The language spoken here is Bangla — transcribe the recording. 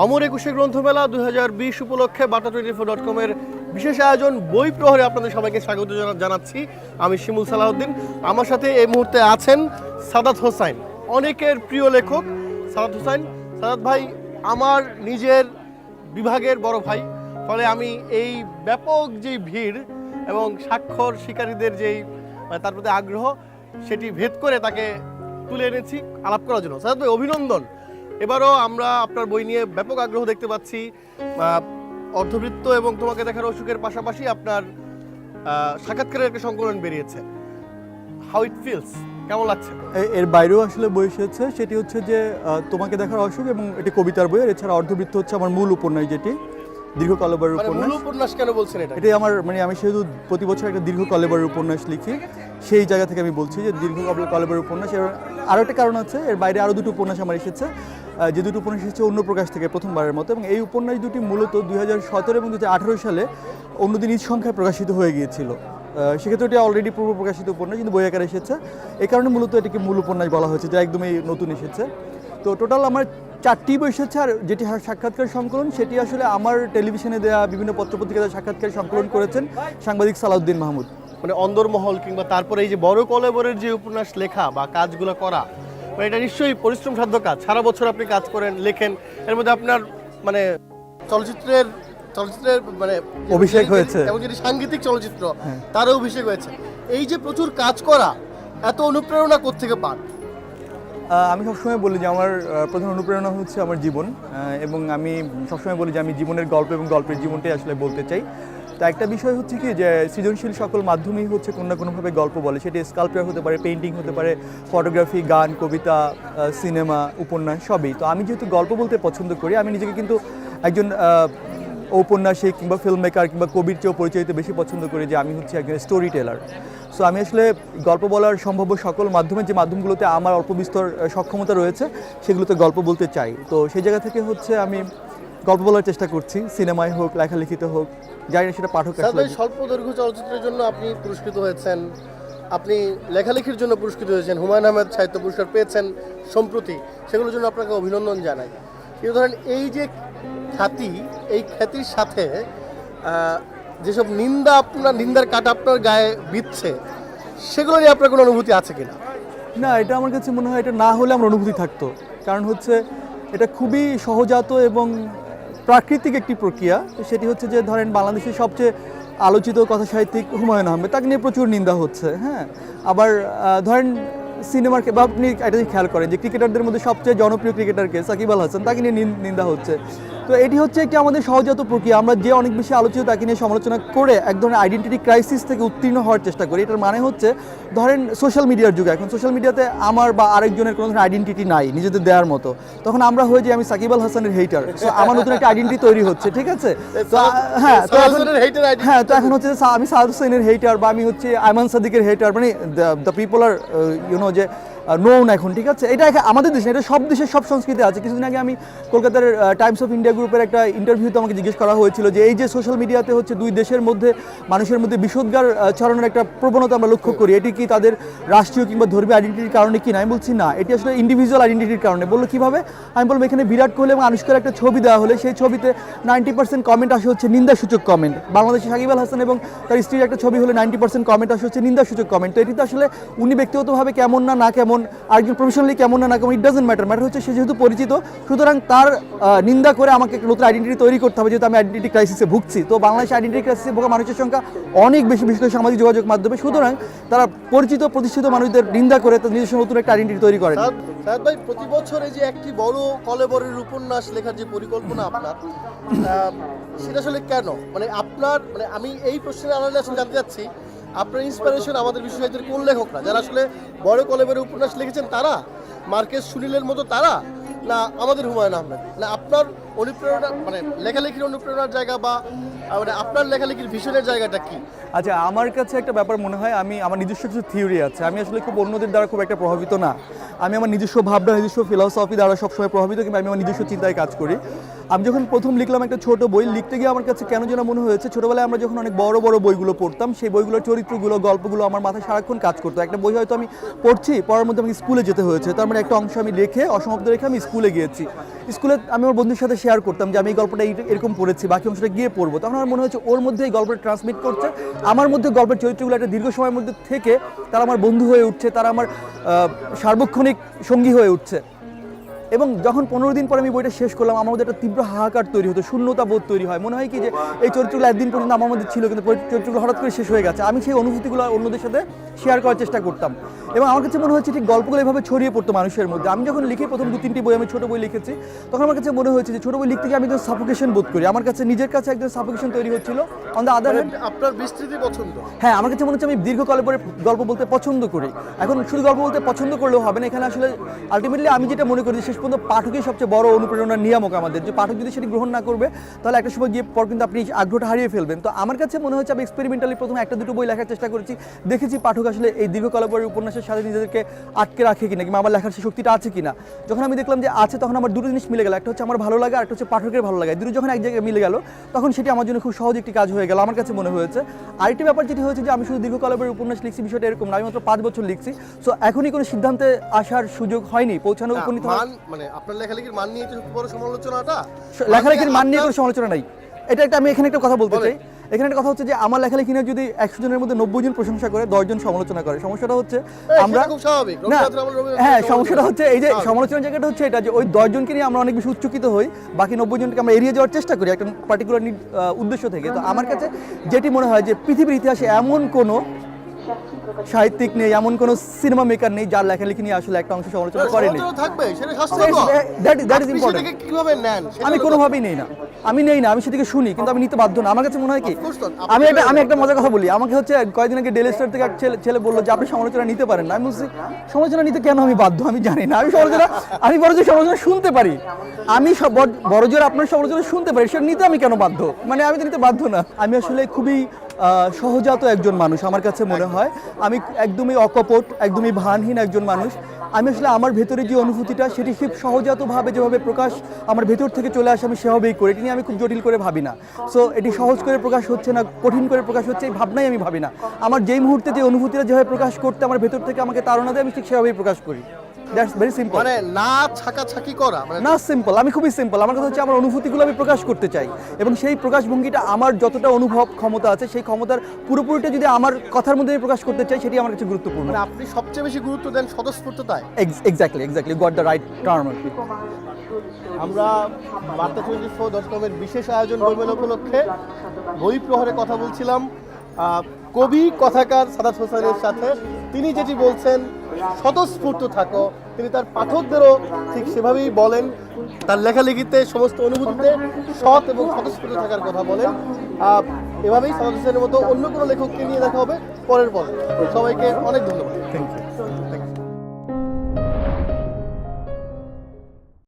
অমর একুশে গ্রন্থমেলা দুই হাজার বিশ উপলক্ষে বাটা টোয়েন্টি ফোর ডট কমের বিশেষ আয়োজন বই প্রহরে আপনাদের সবাইকে স্বাগত জানাচ্ছি। আমি শিমুল সালাউদ্দিন আমার সাথে এই মুহূর্তে আছেন সাদাত হোসাইন, অনেকের প্রিয় লেখক। সাদাত হোসাইন, সাদাত ভাই, আমার নিজের বিভাগের বড় ভাই। ফলে আমি এই ব্যাপক যে ভিড় এবং স্বাক্ষর শিকারীদের যেই মানে তার প্রতি আগ্রহ, সেটি ভেদ করে তাকে তুলে এনেছি আলাপ করার জন্য। সাদাত ভাই, অভিনন্দন। এবারও আমরা আপনার বই নিয়ে ব্যাপক আগ্রহ দেখতে পাচ্ছি। অর্ধবৃত্ত এবং তোমাকে দেখার অসুখের পাশাপাশি আপনার সাক্ষাৎকারের একটা সংকলন বেরিয়েছে। হাউ ইট ফিলস কেমন লাগছে? এর বাইরেও আসলে বই এসেছে সেটি হচ্ছে যে তোমাকে দেখার অসুখ এবং এটি কবিতার বই আর এছাড়া অর্ধবৃত্ত হচ্ছে আমার মূল উপন্যাস যেটি দীর্ঘ কলবারের মানে উপন্যাস। উপন্যাস কেন বলছেন এটা? এটাই আমার মানে আমি সেহেতু প্রতি বছর একটা দীর্ঘ কলেবরের উপন্যাস লিখি সেই জায়গা থেকে আমি বলছি যে দীর্ঘ কলেবরের উপন্যাস। এর আরও একটা কারণ আছে এর বাইরে আরও দুটো উপন্যাস আমার এসেছে। যে দুটো উপন্যাস এসেছে অন্য প্রকাশ থেকে প্রথমবারের মতো, এবং এই উপন্যাস দুটি মূলত দুই হাজার সতেরো এবং দু হাজার আঠারো সালে অন্যদিন ঈদ সংখ্যায় প্রকাশিত হয়ে গিয়েছিল। সেক্ষেত্রে এটি অলরেডি পূর্ব প্রকাশিত উপন্যাস, কিন্তু বই আকারে এসেছে। এই কারণে মূলত এটিকে মূল উপন্যাস বলা হয়েছে, যা একদমই নতুন এসেছে। তো টোটাল আমার চারটি বই এসেছে, আর যেটি সাক্ষাৎকার সংকলন, সেটি আসলে আমার টেলিভিশনে দেওয়া বিভিন্ন পত্রপত্রিকাতে সাক্ষাৎকার সংকলন করেছেন সাংবাদিক সালাউদ্দিন মাহমুদ। মানে অন্দরমহল কিংবা তারপরে এই যে বড় কলেবরের যে উপন্যাস লেখা বা কাজগুলো করা মানে এটা নিশ্চয়ই পরিশ্রম সাধ্য কাজ। সারা বছর আপনি কাজ করেন লেখেন এর মধ্যে আপনার মানে চলচ্চিত্রের চলচ্চিত্রের মানে অভিষেক হয়েছে। এবং যেটি সাংগীতিক চলচ্চিত্র হ্যাঁ। তারও অভিষেক হয়েছে। এই যে প্রচুর কাজ করা এত অনুপ্রেরণা কোত্থেকে পান? আমি সবসময় বলি যে আমার প্রধান অনুপ্রেরণা হচ্ছে আমার জীবন। এবং আমি সবসময় বলি যে আমি জীবনের গল্প এবং গল্পের জীবনটাই আসলে বলতে চাই। তো একটা বিষয় হচ্ছে কি যে সৃজনশীল সকল মাধ্যমেই হচ্ছে কোনো না কোনোভাবে গল্প বলে। সেটি স্কাল্পচার হতে পারে পেন্টিং হতে পারে ফটোগ্রাফি গান, কবিতা সিনেমা উপন্যাস সবই। তো আমি যেহেতু গল্প বলতে পছন্দ করি, আমি নিজেকে কিন্তু একজন ঔপন্যাসিক কিংবা ফিল্ম মেকার কিংবা কবির চেয়েও পরিচয়িত বেশি পছন্দ করি যে আমি হচ্ছে একজন স্টোরি টেলার সো আমি আসলে গল্প বলার সম্ভাব্য সকল মাধ্যমে যে মাধ্যমগুলোতে আমার অল্প বিস্তর সক্ষমতা রয়েছে, সেগুলোতে গল্প বলতে চাই। তো সেই জায়গা থেকে হচ্ছে আমি গল্প বলার চেষ্টা করছি সিনেমায় হোক লেখালেখিতে হোক যাই না সেটা পাঠক স্বল্প দৈর্ঘ্য চলচ্চিত্রের জন্য আপনি পুরস্কৃত হয়েছেন। আপনি লেখালেখির জন্য পুরস্কৃত হয়েছেন। হুমায়ুন আহমেদ সাহিত্য পুরস্কার পেয়েছেন সম্প্রতি। সেগুলোর জন্য আপনাকে অভিনন্দন জানাই। কিন্তু ধরেন এই যে খ্যাতি এই খ্যাতির সাথে যেসব নিন্দা আপনার নিন্দার কাটা আপনার গায়ে বিচ্ছে সেগুলো নিয়ে আপনার কোনো অনুভূতি আছে কিনা? না এটা আমার কাছে মনে হয় এটা না হলে আমার অনুভূতি থাকতো। কারণ হচ্ছে এটা খুবই সহজাত এবং প্রাকৃতিক একটি প্রক্রিয়া সেটি হচ্ছে যে ধরেন বাংলাদেশের সবচেয়ে আলোচিত কথা সাহিত্যিক হুমায়ুন আহমেদ, তাকে নিয়ে প্রচুর নিন্দা হচ্ছে হ্যাঁ? আবার ধরেন সিনেমার বা আপনি এটা খেয়াল করেন যে ক্রিকেটারদের মধ্যে সবচেয়ে জনপ্রিয় ক্রিকেটারকে সাকিব আল হাসান, তাকে নিয়ে নিন্দা হচ্ছে। তো এটি হচ্ছে একটি আমাদের সহজাত প্রক্রিয়া। আমরা যে অনেক বেশি আলোচিত তাকে নিয়ে সমালোচনা করে এক ধরনের আইডেন্টিটি ক্রাইসিস থেকে উত্তীর্ণ হওয়ার চেষ্টা করি। এটার মানে হচ্ছে ধরেন সোশ্যাল মিডিয়ার যুগে এখন সোশ্যাল মিডিয়াতে আমার বা আরেকজনের কোনো ধরনের আইডেন্টিটি নাই নিজেদের দেওয়ার মতো। তখন আমরা হয়ে যাই আমি সাকিব আল হাসানের হেইটার তো আমার নতুন একটা আইডেন্টি তৈরি হচ্ছে ঠিক আছে? তো হ্যাঁ তো হ্যাঁ তো এখন হচ্ছে আমি সাউথ হোসেনের হেটার বা আমি হচ্ছে আইমান সাদিকের হেটার মানে দ্য পিপল আর ইউনো যে নোন এখন, ঠিক আছে? এটা আমাদের দেশে, এটা সব দেশের সব সংস্কৃতি আছে। কিছুদিন আগে আমি কলকাতার টাইমস অফ ইন্ডিয়া গ্রুপের একটা ইন্টারভিউতে আমাকে জিজ্ঞেস করা হয়েছিল যে, এই যে সোশ্যাল মিডিয়াতে হচ্ছে দুই দেশের মধ্যে, মানুষের মধ্যে বিষোদ্গার ছড়ানোর একটা প্রবণতা আমরা লক্ষ্য করি, এটি কি তাদের রাষ্ট্রীয় কিংবা ধর্মীয় আইডেন্টিটির কারণে কি না বলছি না, এটি আসলে ইন্ডিভিজুয়াল আইডেন্টিটির কারণে। বলল কীভাবে? আমি বলব এখানে বিরাট কোহলি এবং আনুষ্কার একটা ছবি দেওয়া হলে, সেই ছবিতে নাইনটি পার্সেন্ট কমেন্ট আসে হচ্ছে নিন্দাসূচক কমেন্ট বাংলাদেশে সাকিব আল হাসান এবং তার স্ত্রীর একটা ছবি হলে নাইনটি পার্সেন্ট কমেন্ট আসে হচ্ছে নিন্দাসূচক কমেন্ট তো এটি তো আসলে উনি ব্যক্তিগতভাবে কেমন না না কেমন আরেকজন প্রফেশনালি কেমন না না কেমন ইট ডাজেন্ট ম্যাটার ম্যাটার হচ্ছে সে যেহেতু পরিচিত, সুতরাং তার নিন্দা করে আমাকে একটা নতুন আইডেন্টিটি তৈরি করতে হবে, যেহেতু আমি আইডেন্টিটি ক্রাইসিসে ভুগছি। তো বাংলাদেশে আইডেন্টিটি ক্রাইসিসে ভোগা মানুষের সংখ্যা অনেক বেশি, বিশেষ করে সামাজিক যোগাযোগ মাধ্যমে। সুতরাং তারা পরিচিত, প্রতিষ্ঠিত মানুষদের নিন্দা করে তাদের নিজস্ব নতুন একটা আইডেন্টিটি তৈরি সাদ সাদ ভাই, প্রতি বছর এই যে একটি বড় কলেবরের উপন্যাস লেখার যে পরিকল্পনা আপনার সেটা আসলে কেন? মানে আপনার মানে আমি এই প্রশ্নের আড়ালে আসলে জানতে চাচ্ছি আপনার ইন্সপিরেশন আমাদের বিশেষজ্ঞদের কোন লেখকরা যারা আসলে বড় কলেবের উপন্যাস লিখেছেন তারা, মার্কেস সুনীলের মতো তারা, না আমাদের হুমায়ুন আহমেদ? না আপনার অনুপ্রেরণা মানে লেখালেখির অনুপ্রেরণার জায়গা বা মানে আপনার লেখালেখির ভিশনের জায়গাটা কি? আচ্ছা আমার কাছে একটা ব্যাপার মনে হয়, আমি, আমার নিজস্ব কিছু থিওরি আছে। আমি আসলে খুব অন্যদের দ্বারা খুব একটা প্রভাবিত না। আমি আমার নিজস্ব ভাবনা, নিজস্ব ফিলসফি দ্বারা সবসময় প্রভাবিত, কিংবা আমি আমার নিজস্ব চিন্তায় কাজ করি। আমি যখন প্রথম লিখলাম একটা ছোট বই, লিখতে গিয়ে আমার কাছে কেন যেন মনে হয়েছে, ছোটবেলায় আমরা যখন অনেক বড় বড় বইগুলো পড়তাম, সেই বইগুলোর চরিত্রগুলো, গল্পগুলো আমার মাথায় সারাক্ষণ কাজ করতো। একটা বই হয়তো আমি পড়ছি, পড়ার মধ্যে আমাকে স্কুলে যেতে হয়েছে। তার মানে একটা অংশ আমি রেখে, অসমাপ্ত রেখে আমি স্কুলে গিয়েছি। স্কুলে আমি আমার বন্ধুর সাথে শেয়ার করতাম যে আমি এই গল্পটা এরকম পড়েছি, বাকি অংশটা গিয়ে পড়ব। তখন আমার মনে হচ্ছে ওর মধ্যে এই গল্পটা ট্রান্সমিট করছে। আমার মধ্যে গল্পের চরিত্রগুলো একটা দীর্ঘ সময়ের মধ্যে থেকে তারা আমার বন্ধু হয়ে উঠছে, তারা আমার সার্বক্ষণিক সঙ্গী হয়ে উঠছে। এবং যখন পনেরো দিন পরে আমি বইটা শেষ করলাম আমার মধ্যে একটা তীব্র হাহাকার তৈরি হতো শূন্যতা বোধ তৈরি হয়। মনে হয় কি যে এই চরিত্রগুলো একদিন পর্যন্ত আমার মধ্যে ছিল কিন্তু চরিত্রগুলো হঠাৎ করে শেষ হয়ে গেছে। আমি সেই অনুভূতিগুলো অন্যদের সাথে শেয়ার করার চেষ্টা করতাম। এবং আমার কাছে মনে হচ্ছে ঠিক গল্পগুলো এভাবে ছড়িয়ে পড়তো মানুষের মধ্যে। আমি যখন লিখি প্রথম দু তিনটি বই আমি ছোট বই লিখেছি তখন আমার কাছে মনে হয়েছে যে ছোট বই লিখতে গিয়ে আমি একজন সাফোকেশন বোধ করি। আমার কাছে নিজের কাছে একজন সাফোকেশন তৈরি হচ্ছিল। অন দ্য আদার হ্যান্ড আপনার বিস্তৃতি পছন্দ? হ্যাঁ আমার কাছে মনে হচ্ছে আমি দীর্ঘকালে পরে গল্প বলতে পছন্দ করি। এখন শুধু গল্প বলতে পছন্দ করলেও হবে না। এখানে আসলে আলটিমেটলি আমি যেটা মনে করি শেষ পর্যন্ত পাঠকই সবচেয়ে বড় অনুপ্রেরণার নিয়ামক আমাদের। যে পাঠক যদি সেটি গ্রহণ না করবে তাহলে একটা সময় গিয়ে পর কিন্তু আপনি আগ্রহটা হারিয়ে ফেলবেন। তো আমার কাছে মনে হচ্ছে আমি এক্সপেরিমেন্টালি প্রথমে একটা দুটো বই লেখার চেষ্টা করেছি। দেখেছি পাঠক আসলে এই দীর্ঘকাল পরে উপন্যাসের সাথে নিজেদেরকে আটকে রাখে কিনা কিংবা আমার লেখার সেই শক্তিটা আছে কিনা। যখন আমি দেখলাম যে আছে তখন আমার দুটো জিনিস মিলে গেল। একটা হচ্ছে আমার ভালো লাগে আর একটা হচ্ছে পাঠকের ভালো লাগে। দুটো যখন এক জায়গায় মিলে গেল তখন সেটি আমার জন্য খুব সহজ একটি কাজ হয়ে গেল আমার কাছে মনে হয়েছে। আরেকটি ব্যাপার যেটি হয়েছে যে আমি শুধু পরে উপন্যাস লিখছি বিষয়টা এরকম না। আমি মাত্র পাঁচ বছর লিখছি। সো এখনই কোনো সিদ্ধান্তে আসার সুযোগ হয়নি পৌঁছানো উপনীত মান আপনার লেখালেখির মান নিয়ে সবচেয়ে বড় সমালোচনাটা। লেখালেখির মান নিয়ে কোনো সমালোচনা নাই। এটা একটা আমি এখানে একটা কথা বলতে চাই। এখানে একটা কথা হচ্ছে যে আমার লেখালেখি নিয়ে যদি একশো জনের মধ্যে নব্বই জন প্রশংসা করে দশজন সমালোচনা করে সমস্যাটা হচ্ছে আমরা। না হ্যাঁ সমস্যাটা হচ্ছে এই যে সমালোচনার জায়গাটা হচ্ছে এটা যে ওই দশজনকে নিয়ে আমরা অনেক বেশি উচ্চকিত হই বাকি নব্বই জনকে আমরা এড়িয়ে যাওয়ার চেষ্টা করি একটা পার্টিকুলার উদ্দেশ্য থেকে। তো আমার কাছে যেটি মনে হয় যে পৃথিবীর ইতিহাসে এমন কোনো সাহিত্যিক নেই এমন কোনো সিনেমা মেকার নেই যার লেখালেখি নিয়ে আসলে একটা অংশ সমালোচনা করেনি। আমি কোনোভাবেই নেই না। আমি নেই না আমি সেদিকে শুনি কিন্তু আমি নিতে বাধ্য না। আমার কাছে মনে হয় কি. আমি একটা আমি একটা মজার কথা বলি। আমাকে হচ্ছে কয়েকদিন আগে ডেলি স্টার থেকে এক ছেলে ছেলে বলল যে আপনি সমালোচনা নিতে পারেন না। আমি বলছি সমালোচনা নিতে কেন আমি বাধ্য? আমি জানি না। আমি সমালোচনা আমি বড় যে সমালোচনা শুনতে পারি। আমি সব বড়- জোর আপনার সমালোচনা শুনতে পারি। সেটা নিতে আমি কেন বাধ্য? মানে আমি তো নিতে বাধ্য না। আমি আসলে খুবই সহজাত একজন মানুষ আমার কাছে মনে হয়। আমি একদমই অকপট, একদমই ভানহীন একজন মানুষ। আমি আসলে আমার ভেতরে যে অনুভূতিটা, সেটি খুব সহজাতভাবে যেভাবে প্রকাশ আমার ভেতর থেকে চলে আসে, আমি সেভাবেই করি। এটি নিয়ে আমি খুব জটিল করে ভাবি না। সো এটি সহজ করে প্রকাশ হচ্ছে না, কঠিন করে প্রকাশ হচ্ছে, এই ভাবনাই আমি ভাবি না। আমার যেই মুহূর্তে যে অনুভূতিটা যেভাবে প্রকাশ করতে আমার ভেতর থেকে আমাকে তাড়না দেয়, আমি ঠিক সেভাবেই প্রকাশ করি। দ্যাটস ভেরি সিম্পল মানে না ছাকাছাকি করা মানে না সিম্পল আমি খুবই সিম্পল আমার কথা হচ্ছে আমার অনুভূতিগুলো আমি প্রকাশ করতে চাই। এবং সেই প্রকাশভঙ্গিটা আমার যতটা অনুভব ক্ষমতা আছে সেই ক্ষমতার পুরোপুরিটা যদি আমার কথার মধ্যে প্রকাশ করতে চাই সেটি আমার কাছে গুরুত্বপূর্ণ। মানে আপনি সবচেয়ে বেশি গুরুত্ব দেন স্বতঃস্ফূর্ততায়। Exactly exactly got the right term আর কি আমরা বার্তা টোয়েন্টি ফোর ডট কমের বিশেষ আয়োজন বইমেলা উপলক্ষে। বই প্রহরে কথা বলছিলাম। কবি কথাকার সাদাত হোসেনের সাথে তিনি যেটি বলছেন স্বতঃস্ফূর্ত থাকো। তিনি তার পাঠকদেরও ঠিক সেভাবেই বলেন। তার লেখালেখিতে সমস্ত অনুভূতিতে সৎ এবং স্বতঃস্ফূর্ত থাকার কথা বলেন। এভাবেই সাদাত হোসেনের মতো অন্য কোনো লেখককে নিয়ে দেখা হবে পরের পর সবাইকে অনেক ধন্যবাদ। Thank you